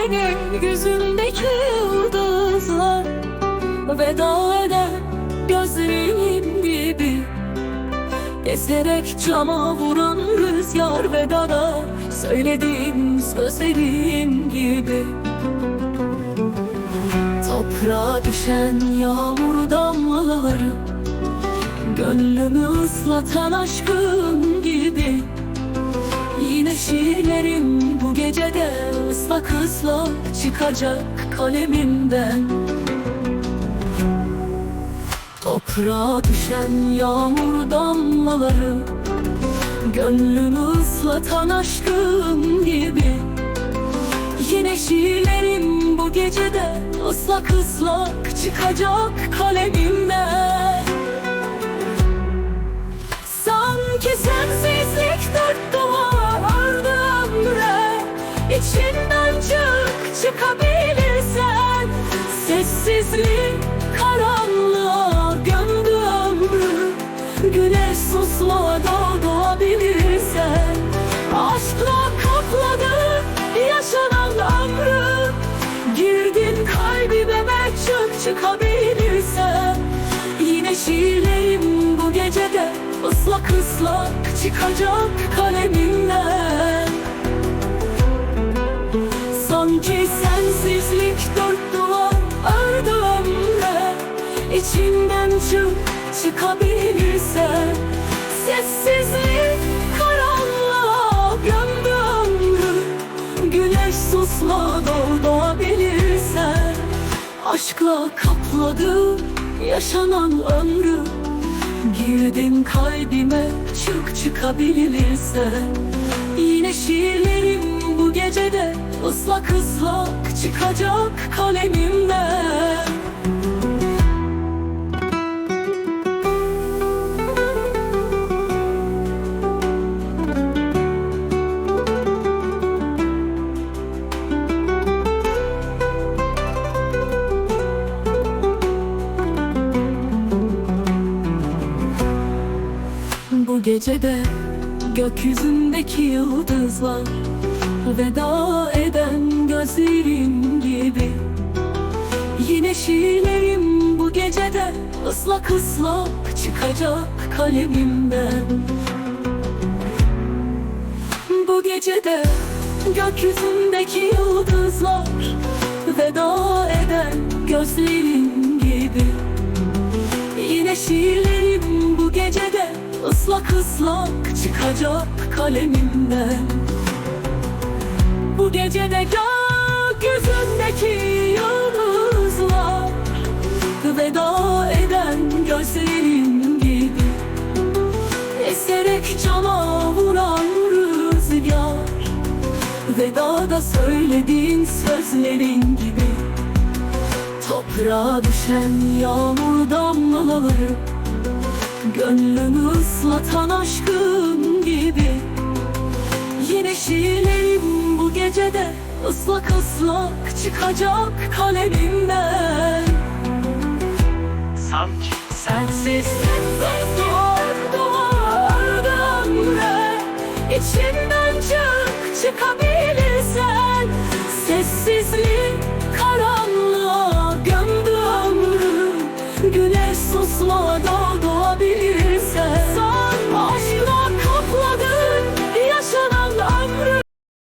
senin gözündeki yıldızlar Veda eden gözlerim gibi. Eserek cama vuran rüzgar vedada Söylediğim sözlerin gibi. Toprağa düşen yağmur damlaları Gönlümü ıslatan aşkın gibi Yine şiirlerim bu gecede ıslak ıslak çıkacak kalemimden. Toprağa düşen yağmur damlaları Gönlümü ıslatan aşkın gibi. Yine şiirlerim bu gecede ıslak ıslak çıkacak kalemimden İçinden çık çıkabilirsen. Sessizlik karanlığa gömdü ömrü. Güneş susmadan doğabilirsen. Aşkla kapladı yaşanan ömrü. Girdin kalbime ve çık çıkabilirsen. Yine şiirlerim bu gecede ıslak ıslak çıkacak kalemimden Sanki sensizlik dört duvar ördü ömre. Çık çıkabilirsen Sessizlik karanlığa gömdü Güneş susmadan doğabilirsen Aşkla kapladı yaşanan ömrü. Girdin kalbime çık çıkabilirsen Yine şiirlerim bu gecede ıslak ıslak çıkacak kalemimden Bu gecede gökyüzündeki yıldızlar Veda eden gözlerim gibi. Yine şiirlerim bu gecede ıslak ıslak çıkacak kalemimden. Bu gecede gökyüzündeki yıldızlar Veda eden gözlerim gibi. Yine şiirlerim bu gecede ıslak ıslak çıkacak kalemimden. Bu gecede gökyüzündeki yıldızlar Veda eden gözlerim gibi Eserek cama vuran rüzgar Vedada söylediğin sözlerin gibi. Toprağa düşen yağmur damlaları Gönlümü ıslatan aşkın gibi. Yine şiirlerim bu Islak ıslak çıkacak kalemimden Sanki. Sensiz Zor doğar ömre İçimden çık çıkabilirsen. Sessizlik karanlığa gömdü ömrü. Güneş susmadan doğabilirsen.